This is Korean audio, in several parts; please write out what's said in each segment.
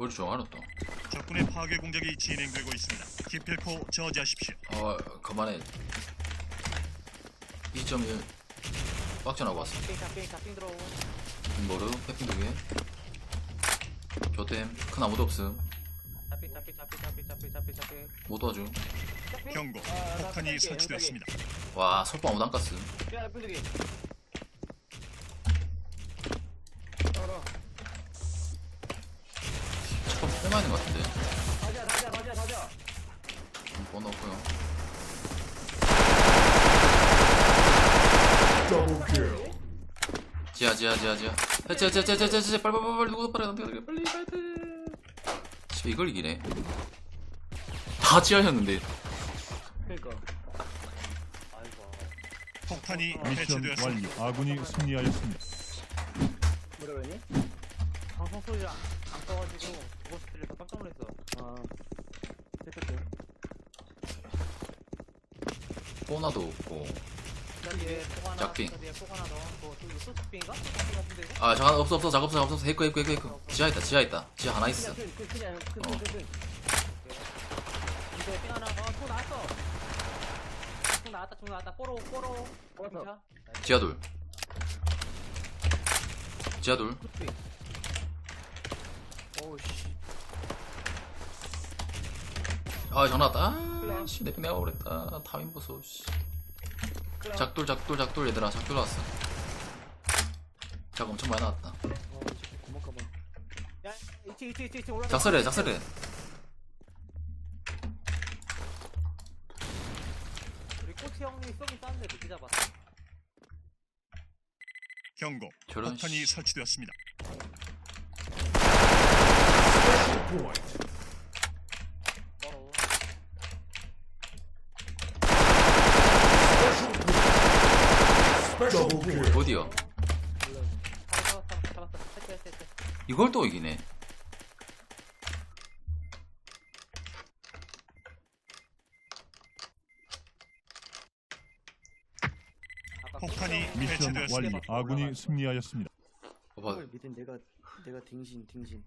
머리 좀 알았다. 적군의 파괴 공작이 진행되고 있습니다. 기필코 저지하십시오. 어, 그만해. 2.1 빡전하고 왔어. 들어오 빈버르, 패핑 두 개. 교템, 큰 아무도 없음. 못. 잡핑 경고. 아, 나 폭탄이 핑 설치되었습니다. 와, 설포 아무도 안 깠음. 야 핑두기 지하, 지하, 지하, 지하. 해체, 해체, 해체, 해체, 해체, 빨리, 빨리, 빨리, 빨리, 누구 빨리, 빨리, 빨리, 빨리. 씨, 이걸 이기네. 다 지하였는데. 그니까 아이고 폭탄이 미션 해체되었습니다. 완료. 아군이 승리하였습니다. 뭐라 그러니? 방송 소리를 안, 안 꺼가지고 그거 들려서 깜짝 놀랐어 아 됐겠지 뽀나도 없고. 짝핑. 같은데 이거? 아, 잠깐, 없어, 없어, 작업, 없어, 작업, 없어. 헤이크, 헤이크, 헤이크, 헤이크. 지하 있다, 지하 있다. 지하 하나 있어. 지하 둘. 지하 둘. 아, 전화 왔다. 아, 씨, 내가 그랬다. 타임 보소, 씨. 작돌, 작돌, 작돌, 얘들아. 작돌 나왔어. 작 엄청 많이 나왔다. 어 이제 고막 가봐 야 2층 2층 2층 올라가 작설해, 작설해. 우리 꼬치 형이 쏘긴 쐈는데 늦게 잡았어 경고. 저런 폭탄이 씨. 설치되었습니다. 뽀 어디요? 잡았어 잡았어 했어 했어 이걸 또 이기네. 아까 폭탄이 미션. 완료. 아군이 승리하였습니다. 봐봐. 믿은 내가 내가 딩신 딩신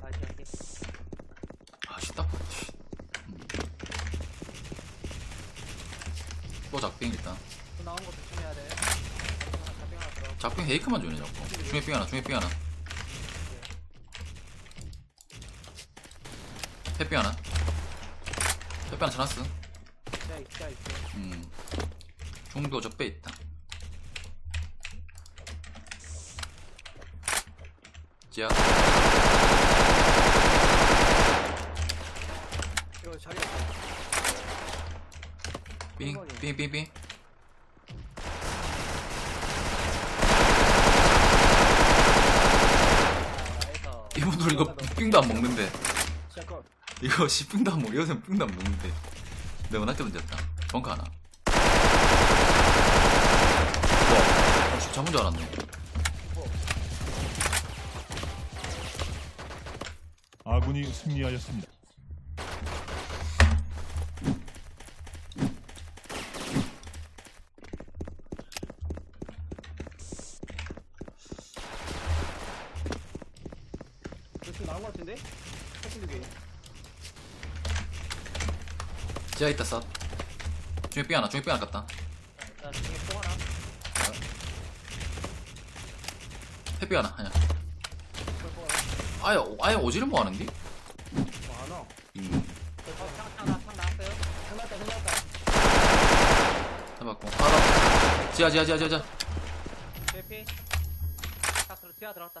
다시 할게 아, 씨, 딱. 씨. 음. 또 작빙 일단. 또 나온 거 조심해야 돼 잡핑 하나 들어 작빙 헤이크만 주네, 자꾸. 중에 삥 하나, 중에 삥 하나. 햇삥 하나. 햇삥 하나 쳐놨어. 자 있자 있어 음. 중도 적배 있다. 지하. 이거 자리 삥, 삥, 삥, 삥. 나에서 이분들 이거 삥도 안 먹는데. 이거 씨 삥도 안 먹어. 이것은 삥도 안 먹는데. 내가 워낙 던졌다. 벙커 하나. 와, 아, 잡은 줄 알았네. 아군이 승리하였습니다. 나온 거 같은데? 사실 두개 지하 있다, 쌉. 중에 삥 하나, 중에 삥 하나 갔다. 자 중에 폭 하나 햇빛 하나, 아니야. 아예, 아예 오지를 뭐 하는디? 많아 음, 어창창 나창 나왔어요 끝났다 끝났다 해봤고. 하나. 지하, 지하, 지하, 지하, 지하. 대피 딱 들어 지하 들어갔다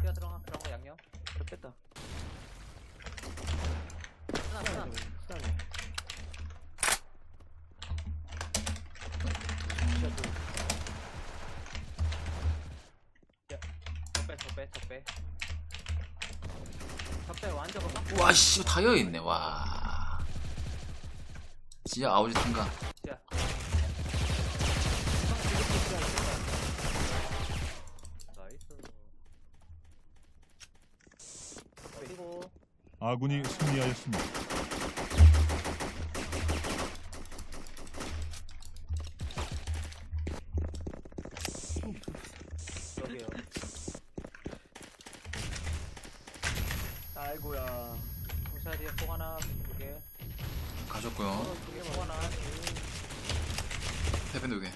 지하 들어가 들어간 거 하나 하나 빡. 와, 씨, 다 여있네, 와. 지하 아우지. 지하 나이스 아군이 승리하였습니다. 아이고야. 고사리에 뽕 하나, 두개 가셨고요. 어, 두개 뽕 하나, 해변 두개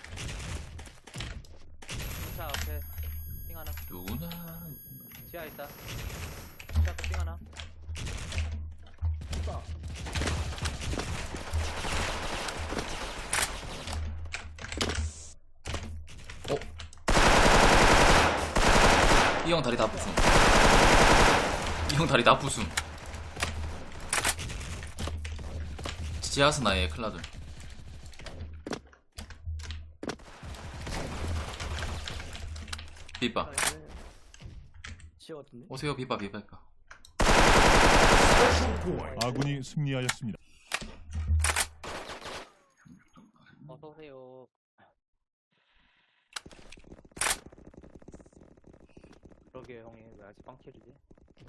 공사 앞에 띵 하나, 누구나 지하 있다. 공사 앞에 띵 하나. 어? 이 형 다리 다 부숨. 이 형 다리 다 부숨. 지하스나의 클라들. 같은데? 오세요, 비바, 비바, 비바. 아군이 승리하였습니다. 어서 오세요 그러게 형이 왜 아직 빵킬이지? 개.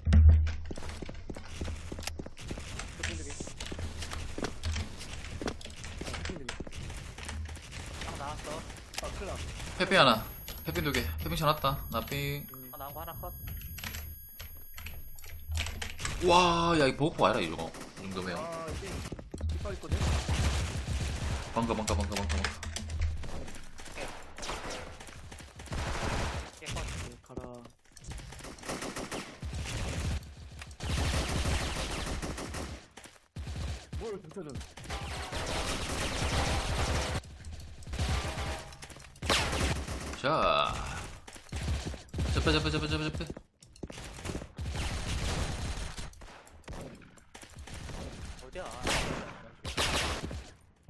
아. 빵 나왔어 아. 페페 하나. 페페 두 개. 페페 셔놨다. 나삥. 아 나온 거 하나 컷 와, 야, 이 보호포 아니라, 이거. 이 정도면. 아, 이게 깃발 있거든? 방가, 방가, 방가, 방가, 방가. 네, 가라. 뭘 붙여준? 자. 접해, 접해, 접해, 접해, 접해. 어디야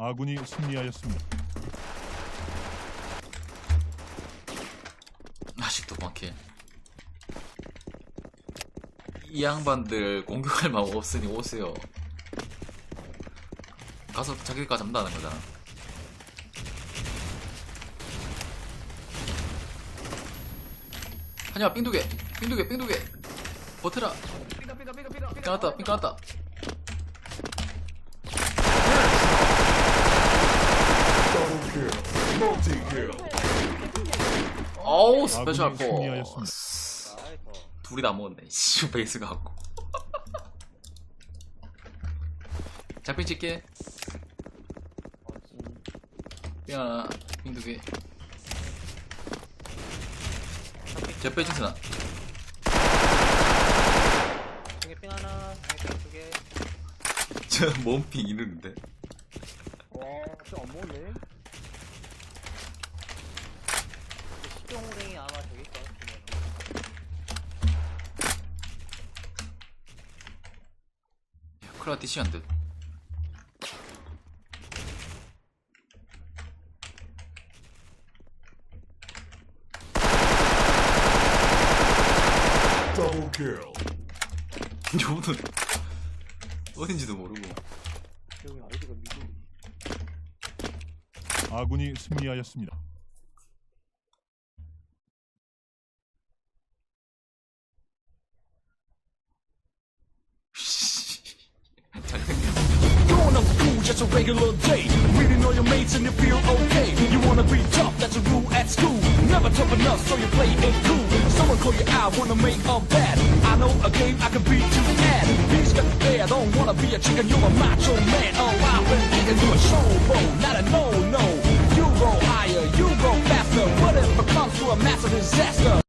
아군이 승리하였습니다. 아직도 막해. 이 양반들 공격할 마음 없으니 오세요. 가서 자기가 잡는다는 거잖아. 하냐, 삥두 개, 삥두 개, 삥두 개. 버텨라. 삥 까놨다, 삥 까놨다. 어우, 스페셜. 포스. 둘이 다 먹었네. 씨, 베이스 갖고. 잡힌 찍게. 삥 하나, 삥두 개. 제페 칭스나. 중에 삥 하나 삥두개 저 몸핑 이르는데. 와, 저안 먹었네. 식용호랭이 아마 저기 있어 보면은. 클라 디시한 듯. 요는 어딘지도 모르고. 여기 아이디가 미국. 아군이 승리하였습니다. A little date, Reading all your mates and you feel okay. You wanna be tough, that's a rule at school. Never tough enough, so you play it cool. Someone call you out, wanna make a bad. I know a game I can beat you at. He's got there, don't wanna be a chicken, you're a macho man. Alive and kicking, you a showboat, not a no-no. You go higher, you go faster. What if it comes to a massive disaster?